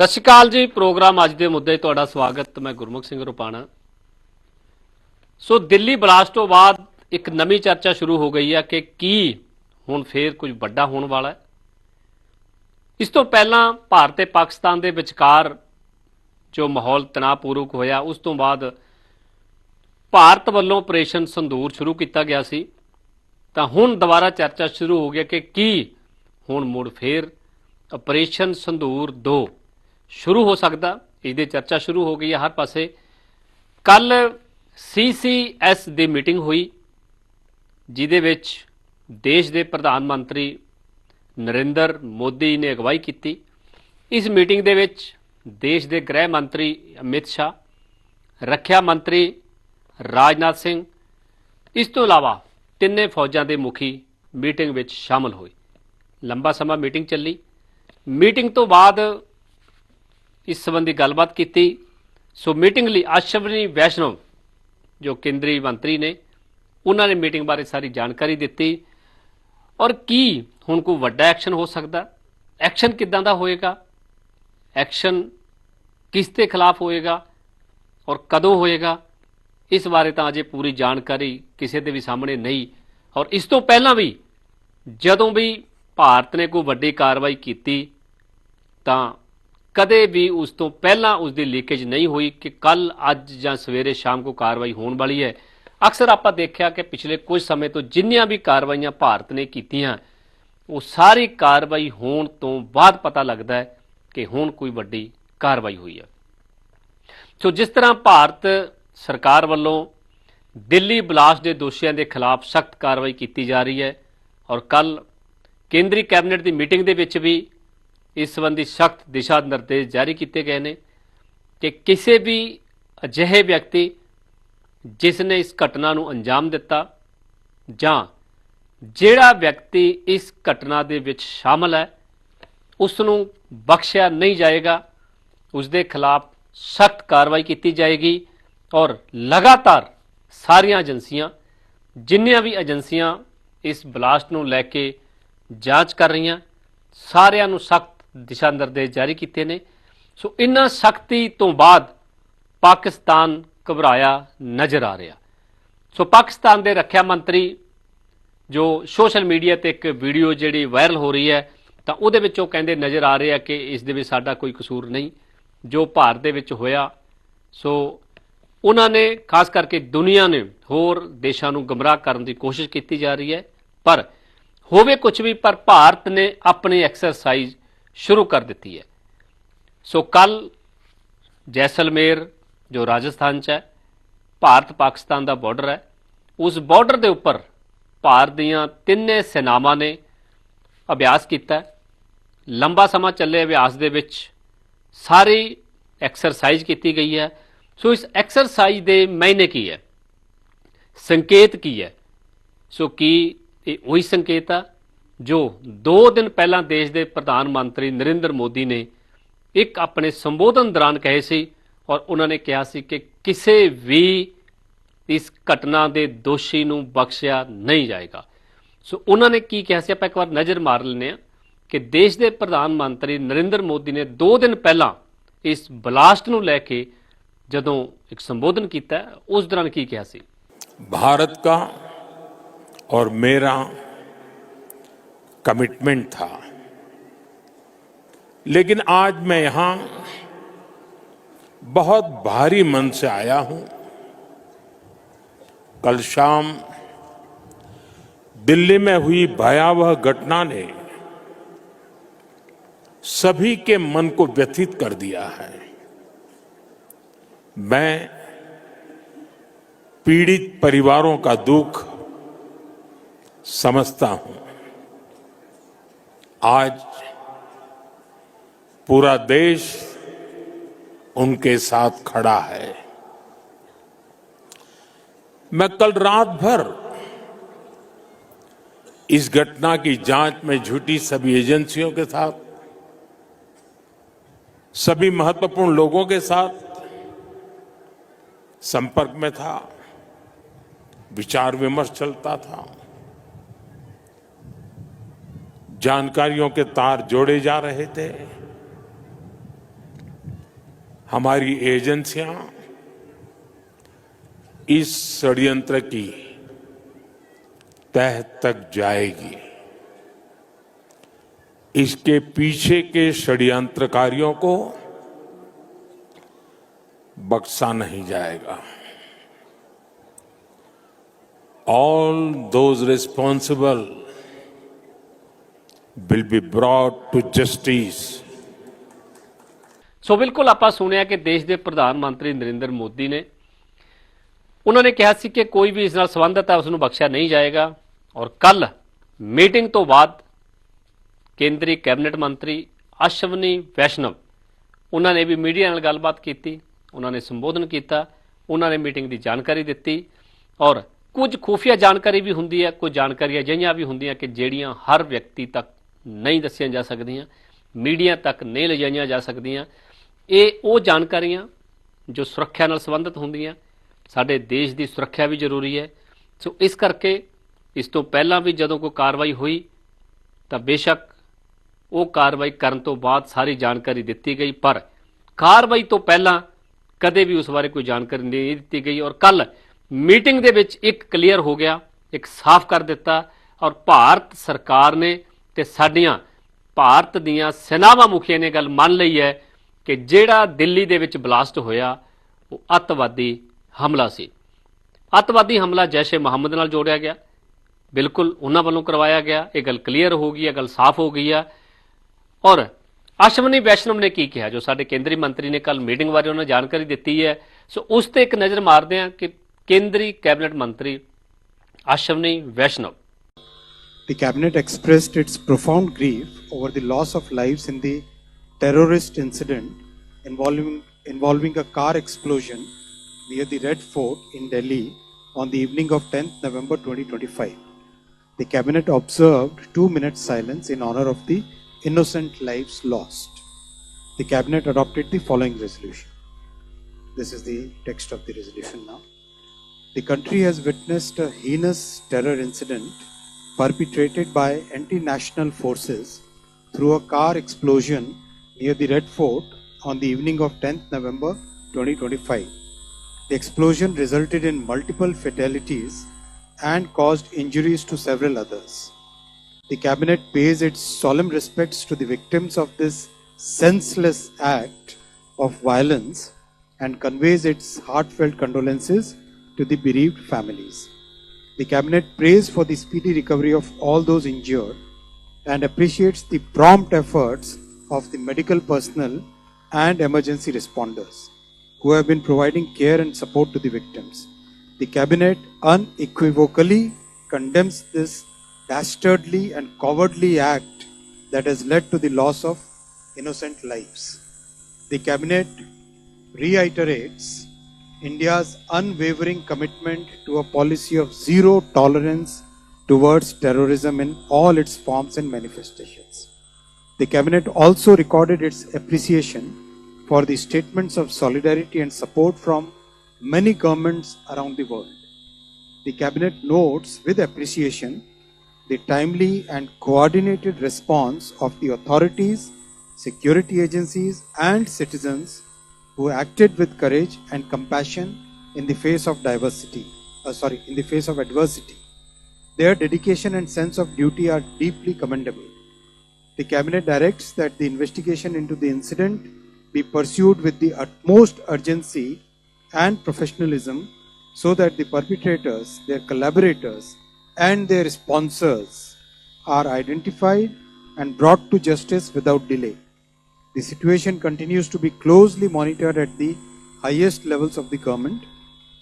ਸਤਿ ਸ਼੍ਰੀ ਅਕਾਲ ਜੀ, ਪ੍ਰੋਗਰਾਮ ਅੱਜ ਦੇ ਮੁੱਦੇ 'ਤੇ ਤੁਹਾਡਾ ਸਵਾਗਤ, ਮੈਂ ਗੁਰਮੁਖ ਸਿੰਘ ਰੁਪਾਣਾ। ਸੋ ਦਿੱਲੀ ਬਲਾਸਟ ਤੋਂ ਬਾਅਦ ਇੱਕ ਨਵੀਂ ਚਰਚਾ ਸ਼ੁਰੂ ਹੋ ਗਈ ਹੈ ਕਿ ਕੀ ਹੁਣ ਫੇਰ ਕੁਝ ਵੱਡਾ ਹੋਣ ਵਾਲਾ ਹੈ। ਇਸ ਤੋਂ ਪਹਿਲਾਂ ਭਾਰਤ ਤੇ ਪਾਕਿਸਤਾਨ ਦੇ ਵਿਚਕਾਰ ਜੋ ਮਾਹੌਲ ਤਣਾਅਪੂਰਵਕ ਹੋਇਆ, ਉਸ ਤੋਂ ਬਾਅਦ ਭਾਰਤ ਵੱਲੋਂ ਆਪਰੇਸ਼ਨ ਸੰਦੂਰ ਸ਼ੁਰੂ ਕੀਤਾ ਗਿਆ ਸੀ। ਤਾਂ ਹੁਣ ਦੁਬਾਰਾ ਚਰਚਾ ਸ਼ੁਰੂ ਹੋ ਗਿਆ ਕਿ ਕੀ ਹੁਣ ਮੁੜ ਫੇਰ ਆਪਰੇਸ਼ਨ ਸੰਦੂਰ 2 ਸ਼ੁਰੂ ਹੋ ਸਕਦਾ ਇਹਦੀ ਚਰਚਾ ਸ਼ੁਰੂ ਹੋ ਗਈ ਹੈ ਹਰ ਪਾਸੇ। ਕੱਲ ਸੀਸੀਐਸ ਦੀ ਮੀਟਿੰਗ ਹੋਈ, ਜਿਹਦੇ ਵਿੱਚ ਦੇਸ਼ ਦੇ ਪ੍ਰਧਾਨ ਮੰਤਰੀ ਨਰਿੰਦਰ ਮੋਦੀ ਨੇ ਅਗਵਾਈ ਕੀਤੀ। ਇਸ ਮੀਟਿੰਗ ਦੇ ਵਿੱਚ ਦੇਸ਼ ਦੇ ਗ੍ਰਹਿ ਮੰਤਰੀ ਅਮਿਤ ਸ਼ਾਹ, ਰੱਖਿਆ ਮੰਤਰੀ ਰਾਜਨਾਥ ਸਿੰਘ, ਇਸ ਤੋਂ ਇਲਾਵਾ ਤਿੰਨੇ ਫੌਜਾਂ ਦੇ ਮੁਖੀ ਮੀਟਿੰਗ ਵਿੱਚ ਸ਼ਾਮਲ ਹੋਏ। ਲੰਬਾ ਸਮਾਂ ਮੀਟਿੰਗ ਚੱਲੀ। ਮੀਟਿੰਗ ਤੋਂ ਬਾਅਦ ਇਸ ਸੰਬੰਧੀ ਗੱਲਬਾਤ ਕੀਤੀ। ਸੋ ਮੀਟਿੰਗ ਲਈ ਅਸ਼ਵਨੀ ਵੈਸ਼ਨਵ ਜੋ ਕੇਂਦਰੀ ਮੰਤਰੀ ਨੇ, ਉਹਨਾਂ ਨੇ ਮੀਟਿੰਗ ਬਾਰੇ ਸਾਰੀ ਜਾਣਕਾਰੀ ਦਿੱਤੀ। ਔਰ ਕੀ ਹੁਣ ਕੋਈ ਵੱਡਾ ਐਕਸ਼ਨ ਹੋ ਸਕਦਾ? ਐਕਸ਼ਨ ਕਿੱਦਾਂ ਦਾ ਹੋਏਗਾ? ਐਕਸ਼ਨ ਕਿਸ ਦੇ ਖਿਲਾਫ ਹੋਏਗਾ? ਔਰ ਕਦੋਂ ਹੋਏਗਾ? ਇਸ ਬਾਰੇ ਤਾਂ ਅਜੇ ਪੂਰੀ ਜਾਣਕਾਰੀ ਕਿਸੇ ਦੇ ਵੀ ਸਾਹਮਣੇ ਨਹੀਂ। ਔਰ ਇਸ ਤੋਂ ਪਹਿਲਾਂ ਵੀ ਜਦੋਂ ਵੀ ਭਾਰਤ ਨੇ ਕੋਈ ਵੱਡੀ ਕਾਰਵਾਈ ਕੀਤੀ, ਤਾਂ ਕਦੇ ਵੀ ਉਸ ਤੋਂ ਪਹਿਲਾਂ ਉਸ ਦੀ ਲੀਕੇਜ ਨਹੀਂ ਹੋਈ ਕਿ ਕੱਲ ਅੱਜ ਜਾਂ ਸਵੇਰੇ ਸ਼ਾਮ ਕੋ ਕਾਰਵਾਈ ਹੋਣ ਵਾਲੀ ਹੈ। ਅਕਸਰ ਆਪਾਂ ਦੇਖਿਆ ਕਿ ਪਿਛਲੇ ਕੁਝ ਸਮੇਂ ਤੋਂ ਜਿੰਨੀਆਂ ਵੀ ਕਾਰਵਾਈਆਂ ਭਾਰਤ ਨੇ ਕੀਤੀਆਂ, ਉਹ ਸਾਰੀ ਕਾਰਵਾਈ ਹੋਣ ਤੋਂ ਬਾਅਦ ਪਤਾ ਲੱਗਦਾ ਹੈ ਕਿ ਹੁਣ ਕੋਈ ਵੱਡੀ ਕਾਰਵਾਈ ਹੋਈ ਹੈ। ਸੋ ਜਿਸ ਤਰ੍ਹਾਂ ਭਾਰਤ ਸਰਕਾਰ ਵੱਲੋਂ ਦਿੱਲੀ ਬਲਾਸਟ ਦੇ ਦੋਸ਼ੀਆਂ ਦੇ ਖਿਲਾਫ ਸਖਤ ਕਾਰਵਾਈ ਕੀਤੀ ਜਾ ਰਹੀ ਹੈ ਔਰ ਕੱਲ ਕੇਂਦਰੀ ਕੈਬਨਿਟ ਦੀ ਮੀਟਿੰਗ ਦੇ ਵਿੱਚ ਵੀ ਇਸ ਸੰਬੰਧੀ ਸਖਤ ਦਿਸ਼ਾ ਨਿਰਦੇਸ਼ ਜਾਰੀ ਕੀਤੇ ਗਏ ਨੇ ਕਿ ਕਿਸੇ ਵੀ ਅਜਿਹੇ ਵਿਅਕਤੀ ਜਿਸ ਨੇ ਇਸ ਘਟਨਾ ਨੂੰ ਅੰਜਾਮ ਦਿੱਤਾ ਜਾਂ ਜਿਹੜਾ ਵਿਅਕਤੀ ਇਸ ਘਟਨਾ ਦੇ ਵਿੱਚ ਸ਼ਾਮਲ ਹੈ ਉਸ ਨੂੰ ਬਖਸ਼ਿਆ ਨਹੀਂ ਜਾਏਗਾ ਉਸ ਦੇ ਖਿਲਾਫ ਸਖਤ ਕਾਰਵਾਈ ਕੀਤੀ ਜਾਏਗੀ ਔਰ ਲਗਾਤਾਰ ਸਾਰੀਆਂ ਏਜੰਸੀਆਂ, ਜਿੰਨੀਆਂ ਵੀ ਏਜੰਸੀਆਂ ਇਸ ਬਲਾਸਟ ਨੂੰ ਲੈ ਕੇ ਜਾਂਚ ਕਰ ਰਹੀਆਂ, ਸਾਰਿਆਂ ਨੂੰ ਸਖਤ ਦਿਸ਼ਾ ਨਿਰਦੇਸ਼ ਜਾਰੀ ਕੀਤੇ ਨੇ। ਸੋ ਇਨ੍ਹਾਂ ਸਖਤੀ ਤੋਂ ਬਾਅਦ ਪਾਕਿਸਤਾਨ ਘਬਰਾਇਆ ਨਜ਼ਰ ਆ ਰਿਹਾ। ਸੋ ਪਾਕਿਸਤਾਨ ਦੇ ਰੱਖਿਆ ਮੰਤਰੀ ਜੋ ਸੋਸ਼ਲ ਮੀਡੀਆ ਤੇ ਇੱਕ ਵੀਡੀਓ ਜਿਹੜੀ ਵਾਇਰਲ ਹੋ ਰਹੀ ਹੈ, ਤਾਂ ਉਹਦੇ ਵਿੱਚ ਉਹ ਕਹਿੰਦੇ ਨਜ਼ਰ ਆ ਰਹੇ ਆ ਕਿ ਇਸ ਦੇ ਵਿੱਚ ਸਾਡਾ ਕੋਈ ਕਸੂਰ ਨਹੀਂ। ਜੋ ਭਾਰਤ ਦੇ ਵਿੱਚ ਹੋਇਆ, ਸੋ ਉਹਨਾਂ ਨੇ ਖਾਸ ਕਰਕੇ ਦੁਨੀਆ ਨੇ ਹੋਰ ਦੇਸ਼ਾਂ ਨੂੰ ਗਮਰਾਹ ਕਰਨ ਦੀ ਕੋਸ਼ਿਸ਼ ਕੀਤੀ ਜਾ ਰਹੀ ਹੈ। ਪਰ ਹੋਵੇ ਕੁਝ ਵੀ, ਪਰ ਭਾਰਤ ਨੇ ਆਪਣੀ ਐਕਸਰਸਾਈਜ਼ ਸ਼ੁਰੂ ਕਰ ਦਿੱਤੀ ਹੈ। ਸੋ ਕੱਲ ਜੈਸਲਮੇਰ, ਜੋ ਰਾਜਸਥਾਨ 'ਚ ਹੈ, ਭਾਰਤ ਪਾਕਿਸਤਾਨ ਦਾ ਬਾਰਡਰ ਹੈ, ਉਸ ਬਾਰਡਰ ਦੇ ਉੱਪਰ ਭਾਰਤ ਦੀਆਂ ਤਿੰਨੇ ਸੈਨਾਵਾਂ ਨੇ ਅਭਿਆਸ ਕੀਤਾ ਲੰਬਾ ਸਮਾਂ ਚੱਲੇ ਅਭਿਆਸ ਦੇ ਵਿੱਚ ਸਾਰੀ ਐਕਸਰਸਾਈਜ਼ ਕੀਤੀ ਗਈ ਹੈ। ਸੋ ਇਸ ਐਕਸਰਸਾਈਜ਼ ਦੇ ਮਾਇਨੇ ਕੀ ਹੈ? ਸੰਕੇਤ ਕੀ ਹੈ? ਸੋ ਕੀ ਇਹ ਉਹੀ ਸੰਕੇਤ ਆ ਜੋ 2 ਦਿਨ ਪਹਿਲਾਂ ਦੇਸ਼ ਦੇ ਪ੍ਰਧਾਨ ਮੰਤਰੀ ਨਰਿੰਦਰ ਮੋਦੀ ਨੇ ਇੱਕ ਆਪਣੇ ਸੰਬੋਧਨ ਦੌਰਾਨ ਕਹੇ ਸੀ ਔਰ ਉਹਨਾਂ ਨੇ ਕਿਹਾ ਸੀ ਕਿ ਕਿਸੇ ਵੀ ਇਸ ਘਟਨਾ ਦੇ ਦੋਸ਼ੀ ਨੂੰ ਬਖਸ਼ਿਆ ਨਹੀਂ ਜਾਏਗਾ। ਸੋ ਉਹਨਾਂ ਨੇ ਕੀ ਕਿਹਾ ਸੀ? ਆਪਾਂ ਇੱਕ ਵਾਰ ਨਜ਼ਰ ਮਾਰ ਲੈਨੇ ਆ ਕਿ ਦੇਸ਼ ਦੇ ਪ੍ਰਧਾਨ ਮੰਤਰੀ ਨਰਿੰਦਰ ਮੋਦੀ ਨੇ 2 ਦਿਨ ਪਹਿਲਾਂ ਇਸ ਬਲਾਸਟ ਨੂੰ ਲੈ ਕੇ ਜਦੋਂ ਇੱਕ ਸੰਬੋਧਨ ਕੀਤਾ, ਉਸ ਦੌਰਾਨ ਕੀ ਕਿਹਾ ਸੀ? ਭਾਰਤ ਦਾ ਔਰ ਮੇਰਾ कमिटमेंट था। लेकिन आज मैं यहाँ बहुत भारी मन से आया हूँ। कल शाम दिल्ली में हुई भयावह घटना ने सभी के मन को व्यथित कर दिया है। मैं पीड़ित परिवारों का दुख समझता हूँ। आज पूरा देश उनके साथ खड़ा है। मैं कल रात भर इस घटना की जाँच में जुटी सभी एजेंसियों के साथ, सभी महत्वपूर्ण लोगों के साथ संपर्क में था, विचार विमर्श चलता था। जानकारियों के तार जोड़े जा रहे थे। हमारी एजेंसियाँ इस षड्यंत्र की तह तक जाएगी। इसके पीछे के षड्यंत्रकारियों को बक्सा नहीं जाएगा। All those responsible will be brought to justice. So ਬਿਲਕੁਲ ਆਪਾਂ ਸੁਣਿਆ ਕਿ ਦੇਸ਼ ਦੇ ਪ੍ਰਧਾਨ ਮੰਤਰੀ ਨਰਿੰਦਰ ਮੋਦੀ ਨੇ ਉਹਨਾਂ ਨੇ ਕਿਹਾ ਸੀ ਕਿ ਕੋਈ ਵੀ ਇਸ ਨਾਲ ਸੰਬੰਧਿਤ ਹੈ ਉਸ ਨੂੰ ਬਖਸ਼ਿਆ ਨਹੀਂ ਜਾਏਗਾ ਔਰ ਕੱਲ ਮੀਟਿੰਗ ਤੋਂ ਬਾਅਦ ਕੇਂਦਰੀ ਕੈਬਨਿਟ ਮੰਤਰੀ ਅਸ਼ਵਨੀ ਵੈਸ਼ਨਵ ਉਹਨਾਂ ਨੇ ਵੀ ਮੀਡੀਆ ਨਾਲ ਗੱਲਬਾਤ ਕੀਤੀ ਉਹਨਾਂ ਨੇ ਸੰਬੋਧਨ ਕੀਤਾ ਉਹਨਾਂ ਨੇ ਮੀਟਿੰਗ ਦੀ ਜਾਣਕਾਰੀ ਦਿੱਤੀ ਔਰ ਕੁਝ ਖੂਫੀਆ ਜਾਣਕਾਰੀ ਵੀ ਹੁੰਦੀ ਹੈ ਕੁਝ ਜਾਣਕਾਰੀਆਂ ਅਜਿਹੀਆਂ ਵੀ ਹੁੰਦੀਆਂ ਕਿ ਜਿਹੜੀਆਂ ਹਰ ਵਿਅਕਤੀ ਤੱਕ ਨਹੀਂ ਦੱਸੀਆਂ ਜਾ ਸਕਦੀਆਂ, ਮੀਡੀਆ ਤੱਕ ਨਹੀਂ ਲਿਜਾਈਆਂ ਜਾ ਸਕਦੀਆਂ। ਇਹ ਉਹ ਜਾਣਕਾਰੀਆਂ ਜੋ ਸੁਰੱਖਿਆ ਨਾਲ ਸੰਬੰਧਿਤ ਹੁੰਦੀਆਂ। ਸਾਡੇ ਦੇਸ਼ ਦੀ ਸੁਰੱਖਿਆ ਵੀ ਜ਼ਰੂਰੀ ਹੈ। ਸੋ ਇਸ ਕਰਕੇ ਇਸ ਤੋਂ ਪਹਿਲਾਂ ਵੀ ਜਦੋਂ ਕੋਈ ਕਾਰਵਾਈ ਹੋਈ, ਤਾਂ ਬੇਸ਼ੱਕ ਉਹ ਕਾਰਵਾਈ ਕਰਨ ਤੋਂ ਬਾਅਦ ਸਾਰੀ ਜਾਣਕਾਰੀ ਦਿੱਤੀ ਗਈ। ਪਰ ਕਾਰਵਾਈ ਤੋਂ ਪਹਿਲਾਂ ਕਦੇ ਵੀ ਉਸ ਬਾਰੇ ਕੋਈ ਜਾਣਕਾਰੀ ਨਹੀਂ ਦਿੱਤੀ ਗਈ। ਔਰ ਕੱਲ ਮੀਟਿੰਗ ਦੇ ਵਿੱਚ ਇੱਕ ਕਲੀਅਰ ਹੋ ਗਿਆ, ਇੱਕ ਸਾਫ਼ ਕਰ ਦਿੱਤਾ। ਔਰ ਭਾਰਤ ਸਰਕਾਰ ਨੇ ਤੇ ਸਾਡੀਆਂ ਭਾਰਤ ਦੀਆਂ ਸੈਨਾਵਾਂ ਮੁਖੀਆਂ ਨੇ ਗੱਲ ਮੰਨ ਲਈ ਹੈ ਕਿ ਜਿਹੜਾ ਦਿੱਲੀ ਦੇ ਵਿੱਚ ਬਲਾਸਟ ਹੋਇਆ, ਉਹ ਅੱਤਵਾਦੀ ਹਮਲਾ ਸੀ। ਅੱਤਵਾਦੀ ਹਮਲਾ ਜੈਸ਼ੇ ਮੁਹੰਮਦ ਨਾਲ ਜੋੜਿਆ ਗਿਆ। ਬਿਲਕੁਲ ਉਹਨਾਂ ਵੱਲੋਂ ਕਰਵਾਇਆ ਗਿਆ। ਇਹ ਗੱਲ ਕਲੀਅਰ ਹੋ ਗਈ ਹੈ ਗੱਲ ਸਾਫ਼ ਹੋ ਗਈ ਆ ਔਰ ਅਸ਼ਵਨੀ ਵੈਸ਼ਨਵ ਨੇ ਕੀ ਕਿਹਾ, ਜੋ ਸਾਡੇ ਕੇਂਦਰੀ ਮੰਤਰੀ ਨੇ ਕੱਲ ਮੀਟਿੰਗ ਬਾਰੇ ਉਹਨਾਂ ਜਾਣਕਾਰੀ ਦਿੱਤੀ ਹੈ, ਸੋ ਉਸ ਤੇ ਇੱਕ ਨਜ਼ਰ ਮਾਰਦੇ ਹਾਂ ਕਿ ਕੇਂਦਰੀ ਕੈਬਨਿਟ ਮੰਤਰੀ ਅਸ਼ਵਨੀ ਵੈਸ਼ਨਵ The Cabinet expressed its profound grief over the loss of lives in the terrorist incident involving, involving a car explosion near the Red Fort in Delhi on the evening of 10th November 2025. The Cabinet observed two minutes silence in honor of the innocent lives lost. The Cabinet adopted the following resolution. This is the text of the resolution now. The country has witnessed a heinous terror incident perpetrated by anti national forces through a car explosion near the Red Fort on the evening of 10th November 2025. The explosion resulted in multiple fatalities and caused injuries to several others. The Cabinet pays its solemn respects to the victims of this senseless act of violence and conveys its heartfelt condolences to the bereaved families. The Cabinet prays for the speedy recovery of all those injured and appreciates the prompt efforts of the medical personnel and emergency responders who have been providing care and support to the victims. The Cabinet unequivocally condemns this dastardly and cowardly act that has led to the loss of innocent lives. The Cabinet reiterates India's unwavering commitment to a policy of zero tolerance towards terrorism in all its forms and manifestations. The Cabinet also recorded its appreciation for the statements of solidarity and support from many governments around the world. The Cabinet notes with appreciation the timely and coordinated response of the authorities, security agencies, and citizens who acted with courage and compassion in the face of diversity. uh, sorry, in the face of adversity. Their dedication and sense of duty are deeply commendable. The Cabinet directs that the investigation into the incident be pursued with the utmost urgency and professionalism so that the perpetrators, their collaborators, and their sponsors are identified and brought to justice without delay. The situation continues to be closely monitored at the highest levels of the government.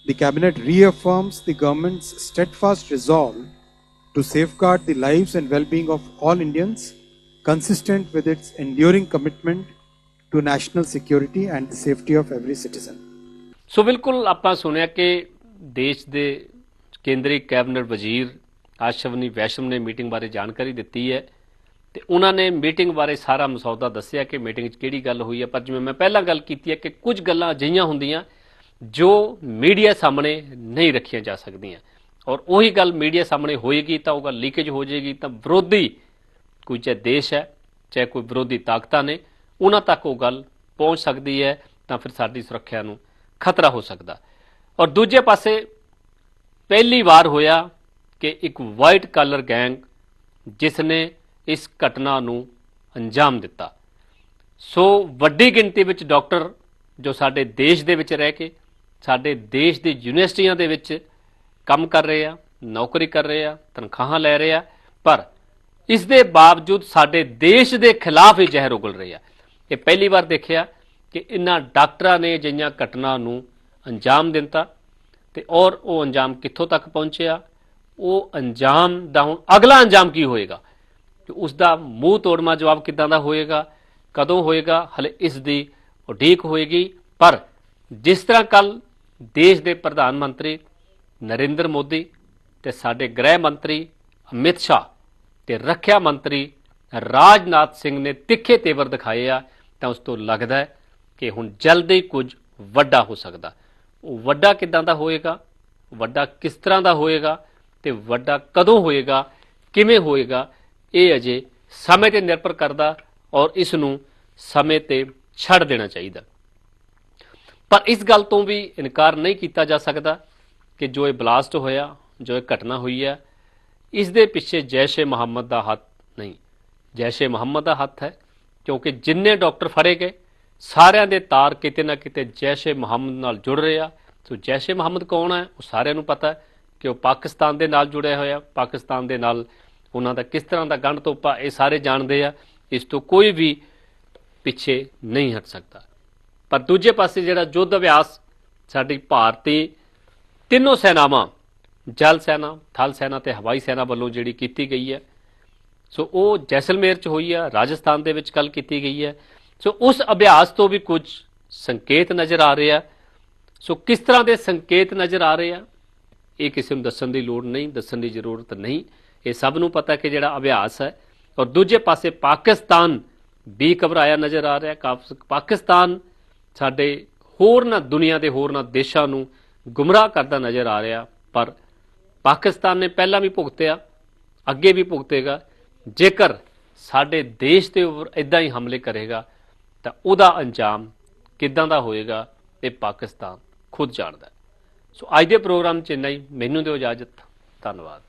The Cabinet reaffirms the government's steadfast resolve to safeguard the lives and well being of all Indians, consistent with its enduring commitment to national security and the safety of every citizen. ਸੋ ਬਿਲਕੁਲ ਆਪਾਂ ਸੁਣਿਆ ਕਿ ਦੇਸ਼ ਦੇ ਕੇਂਦਰੀ cabinet ਵਜ਼ੀਰ ਆਸ਼ਵਨੀ ਵੈਸ਼ਮ ਨੇ meeting ਬਾਰੇ ਜਾਣਕਾਰੀ ਦਿੱਤੀ ਹੈ ਤੇ ਉਹਨਾਂ ਨੇ ਮੀਟਿੰਗ ਬਾਰੇ ਸਾਰਾ ਮਸੌਦਾ ਦੱਸਿਆ ਕਿ ਮੀਟਿੰਗ 'ਚ ਕਿਹੜੀ ਗੱਲ ਹੋਈ ਹੈ, ਪਰ ਜਿਵੇਂ ਮੈਂ ਪਹਿਲਾਂ ਗੱਲ ਕੀਤੀ ਹੈ ਕਿ ਕੁਝ ਗੱਲਾਂ ਅਜਿਹੀਆਂ ਹੁੰਦੀਆਂ ਜੋ ਮੀਡੀਆ ਸਾਹਮਣੇ ਨਹੀਂ ਰੱਖੀਆਂ ਜਾ ਸਕਦੀਆਂ। ਔਰ ਉਹੀ ਗੱਲ ਮੀਡੀਆ ਸਾਹਮਣੇ ਹੋਏਗੀ ਤਾਂ ਉਹ ਗੱਲ ਲੀਕੇਜ ਹੋ ਜਾਏਗੀ ਤਾਂ ਵਿਰੋਧੀ ਕੋਈ ਚਾਹੇ ਦੇਸ਼ ਹੈ, ਚਾਹੇ ਕੋਈ ਵਿਰੋਧੀ ਤਾਕਤਾਂ ਨੇ, ਉਹਨਾਂ ਤੱਕ ਉਹ ਗੱਲ ਪਹੁੰਚ ਸਕਦੀ ਹੈ ਤਾਂ ਫਿਰ ਸਾਡੀ ਸੁਰੱਖਿਆ ਨੂੰ ਖਤਰਾ ਹੋ ਸਕਦਾ। ਔਰ ਦੂਜੇ ਪਾਸੇ ਪਹਿਲੀ ਵਾਰ ਹੋਇਆ ਕਿ ਇੱਕ ਵਾਈਟ ਕਲਰ ਗੈਂਗ ਜਿਸ ਨੇ ਇਸ ਘਟਨਾ ਨੂੰ ਅੰਜਾਮ ਦਿੱਤਾ। ਸੋ ਵੱਡੀ ਗਿਣਤੀ ਵਿੱਚ ਡਾਕਟਰ ਜੋ ਸਾਡੇ ਦੇਸ਼ ਦੇ ਵਿੱਚ ਰਹਿ ਕੇ, ਸਾਡੇ ਦੇਸ਼ ਦੀ ਯੂਨੀਵਰਸਿਟੀਆਂ ਦੇ ਵਿੱਚ ਕੰਮ ਕਰ ਰਹੇ ਆ, ਨੌਕਰੀ ਕਰ ਰਹੇ ਆ, ਤਨਖਾਹਾਂ ਲੈ ਰਹੇ ਆ, ਪਰ ਇਸ ਦੇ ਬਾਵਜੂਦ ਸਾਡੇ ਦੇਸ਼ ਦੇ ਖਿਲਾਫ ਹੀ ਜ਼ਹਿਰ ਉਗਲ ਰਹੀ ਆ। ਇਹ ਪਹਿਲੀ ਵਾਰ ਦੇਖਿਆ ਕਿ ਇਨ੍ਹਾਂ ਡਾਕਟਰਾਂ ਨੇ ਜਿਹੀਆਂ ਘਟਨਾ ਨੂੰ ਅੰਜਾਮ ਦਿੱਤਾ ਤੇ ਔਰ ਉਹ ਅੰਜਾਮ ਕਿੱਥੋਂ ਤੱਕ ਪਹੁੰਚਿਆ, ਉਹ ਅੰਜਾਮ ਦਾ ਹੁਣ ਅਗਲਾ ਅੰਜਾਮ ਕੀ ਹੋਏਗਾ? ਕਿ ਉਸ ਦਾ ਮੂੰਹ ਤੋੜਮਾ ਜਵਾਬ ਕਿਦਾਂ ਦਾ ਹੋਏਗਾ? ਕਦੋਂ ਹੋਏਗਾ? ਹਲੇ ਇਸ ਦੀ ਉਡੀਕ ਹੋਏਗੀ। ਪਰ ਜਿਸ ਤਰ੍ਹਾਂ ਕੱਲ ਦੇਸ਼ ਦੇ ਪ੍ਰਧਾਨ ਮੰਤਰੀ ਨਰਿੰਦਰ ਮੋਦੀ ਤੇ ਸਾਡੇ ਗ੍ਰਹਿ ਮੰਤਰੀ ਅਮਿਤ ਸ਼ਾਹ ਤੇ ਰੱਖਿਆ ਮੰਤਰੀ ਰਾਜਨਾਥ ਸਿੰਘ ਨੇ ਤਿੱਖੇ ਤੇਵਰ ਦਿਖਾਏ ਆ, ਤਾਂ ਉਸ ਤੋਂ ਲੱਗਦਾ ਹੈ ਕਿ ਹੁਣ ਜਲਦੀ ਕੁਝ ਵੱਡਾ ਹੋ ਸਕਦਾ। ਉਹ ਵੱਡਾ ਕਿਦਾਂ ਦਾ ਹੋਏਗਾ? ਵੱਡਾ ਕਿਸ ਤਰ੍ਹਾਂ ਦਾ ਹੋਏਗਾ? ਤੇ ਵੱਡਾ ਕਦੋਂ ਹੋਏਗਾ? ਕਿਵੇਂ ਹੋਏਗਾ? ਇਹ ਅਜੇ ਸਮੇਂ ਤੇ ਨਿਰਭਰ ਕਰਦਾ ਔਰ ਇਸ ਨੂੰ ਸਮੇਂ ਤੇ ਛੱਡ ਦੇਣਾ ਚਾਹੀਦਾ। ਪਰ ਇਸ ਗੱਲ ਤੋਂ ਵੀ ਇਨਕਾਰ ਨਹੀਂ ਕੀਤਾ ਜਾ ਸਕਦਾ ਕਿ ਜੋ ਇਹ ਬਲਾਸਟ ਹੋਇਆ, ਜੋ ਇਹ ਘਟਨਾ ਹੋਈ ਹੈ, ਇਸ ਦੇ ਪਿੱਛੇ ਜੈਸ਼-ਏ ਮੁਹੰਮਦ ਦਾ ਹੱਥ ਨਹੀਂ। ਜੈਸ਼-ਏ ਮੁਹੰਮਦ ਦਾ ਹੱਥ ਹੈ, ਕਿਉਂਕਿ ਜਿੰਨੇ ਡਾਕਟਰ ਫੜੇ ਗਏ, ਸਾਰਿਆਂ ਦੇ ਤਾਰ ਕਿਤੇ ਨਾ ਕਿਤੇ ਜੈਸ਼-ਏ ਮੁਹੰਮਦ ਨਾਲ ਜੁੜ ਰਹੇ ਆ। ਸੋ ਜੈਸ਼ ਮੁਹੰਮਦ ਕੌਣ ਹੈ, ਉਹ ਸਾਰਿਆਂ ਨੂੰ ਪਤਾ ਹੈ ਕਿ ਉਹ ਪਾਕਿਸਤਾਨ ਦੇ ਨਾਲ ਜੁੜਿਆ ਹੋਇਆ, ਪਾਕਿਸਤਾਨ ਦੇ ਨਾਲ ਉਹਨਾਂ ਦਾ ਕਿਸ ਤਰ੍ਹਾਂ ਦਾ ਗੰਢ ਤੋਪਾ ਇਹ ਸਾਰੇ ਜਾਣਦੇ ਆ, ਇਸ ਤੋਂ ਕੋਈ ਵੀ ਪਿੱਛੇ ਨਹੀਂ ਹਟ ਸਕਦਾ। ਪਰ ਦੂਜੇ ਪਾਸੇ ਜਿਹੜਾ ਯੁੱਧ ਅਭਿਆਸ ਸਾਡੀ ਭਾਰਤੀ ਤਿੰਨੋਂ ਸੈਨਾਵਾਂ, ਜਲ ਸੈਨਾ, ਥਲ ਸੈਨਾ ਤੇ ਹਵਾਈ ਸੈਨਾ ਵੱਲੋਂ ਜਿਹੜੀ ਕੀਤੀ ਗਈ ਹੈ, ਸੋ ਉਹ ਜੈਸਲਮੇਰ ਚ ਹੋਈ ਹੈ ਰਾਜਸਥਾਨ ਦੇ ਵਿੱਚ ਕੱਲ ਕੀਤੀ ਗਈ ਹੈ। ਸੋ ਉਸ ਅਭਿਆਸ ਤੋਂ ਵੀ ਕੁਝ ਸੰਕੇਤ ਨਜ਼ਰ ਆ ਰਹੇ। ਆ ਸੋ ਕਿਸ ਤਰ੍ਹਾਂ ਦੇ ਸੰਕੇਤ ਨਜ਼ਰ ਆ ਰਹੇ ਆ, ਇਹ ਕਿਸੇ ਨੂੰ ਦੱਸਣ ਦੀ ਲੋੜ ਨਹੀਂ, ਦੱਸਣ ਦੀ ਜ਼ਰੂਰਤ ਨਹੀਂ। ਇਹ ਸਭ ਨੂੰ ਪਤਾ ਕਿ ਜਿਹੜਾ ਅਭਿਆਸ ਹੈ, ਔਰ ਦੂਜੇ ਪਾਸੇ ਪਾਕਿਸਤਾਨ ਵੀ ਘਬਰਾਇਆ ਨਜ਼ਰ ਆ ਰਿਹਾ ਕਾਫ- ਪਾਕਿਸਤਾਨ ਸਾਡੇ ਹੋਰਨਾਂ ਦੁਨੀਆ ਦੇ ਹੋਰਨਾਂ ਦੇਸ਼ਾਂ ਨੂੰ ਗੁੰਮਰਾਹ ਕਰਦਾ ਨਜ਼ਰ ਆ ਰਿਹਾ, ਪਰ ਪਾਕਿਸਤਾਨ ਨੇ ਪਹਿਲਾਂ ਵੀ ਭੁਗਤਿਆ, ਅੱਗੇ ਵੀ ਭੁਗਤੇਗਾ। ਜੇਕਰ ਸਾਡੇ ਦੇਸ਼ ਦੇ ਉੱਪਰ ਇਦਾਂ ਹੀ ਹਮਲੇ ਕਰੇਗਾ, ਤਾਂ ਉਹਦਾ ਅੰਜਾਮ ਕਿੱਦਾਂ ਦਾ ਹੋਏਗਾ, ਇਹ ਪਾਕਿਸਤਾਨ ਖੁਦ ਜਾਣਦਾ ਸੋ ਅੱਜ ਦੇ ਪ੍ਰੋਗਰਾਮ 'ਚ ਇੰਨਾ ਹੀ। ਮੈਨੂੰ ਦਿਓ ਇਜਾਜ਼ਤ। ਧੰਨਵਾਦ।